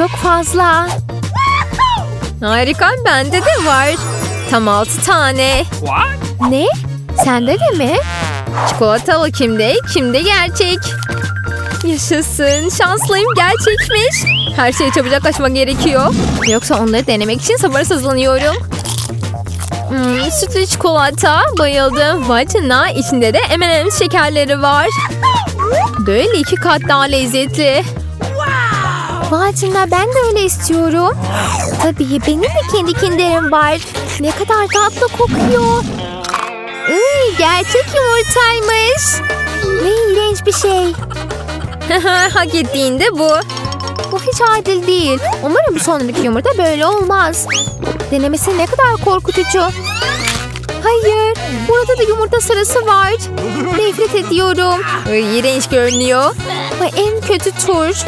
çok fazla. Harika bende de var. Tam altı tane. Ne? Sende de mi? Çikolatalı kimde? Kimde gerçek? Yaşasın. Şanslıyım gerçekmiş. Her şeyi çabucak açmak gerekiyor. Yoksa onları denemek için sabırsızlanıyorum. Hmm, sütlü çikolata. Bayıldım. Vay canına. İçinde de M&M's şekerleri var. Böyle iki kat daha lezzetli. Vay canına ben de öyle istiyorum. Tabii benim de kendi kinderim var. Ne kadar tatlı kokuyor. Iy, gerçek yumurtaymış. Ne iğrenç bir şey. Hak ettiğinde bu. Bu hiç adil değil. Umarım sonraki yumurta böyle olmaz. Denemesi ne kadar korkutucu. Hayır, burada da yumurta sarısı var. Nefret ediyorum. İğrenç görünüyor. Ay, en kötü tur.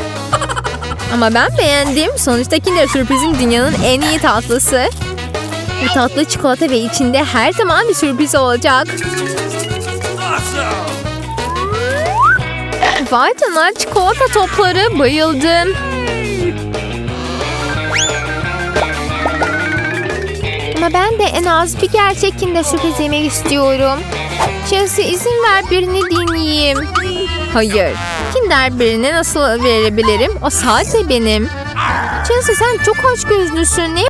Ama ben beğendim. Sonuçta Kinder Sürpriz'in dünyanın en iyi tatlısı. Bu tatlı çikolata ve içinde her zaman bir sürpriz olacak. Vay canına çikolata topları bayıldım. Ama ben de en az bir gerçek Kinder Sürpriz yemek istiyorum. Chelsea izin ver birini dinleyeyim. Hayır. Kinder birine nasıl verebilirim? O sadece benim. Chelsea sen çok aç gözlüsün. Ne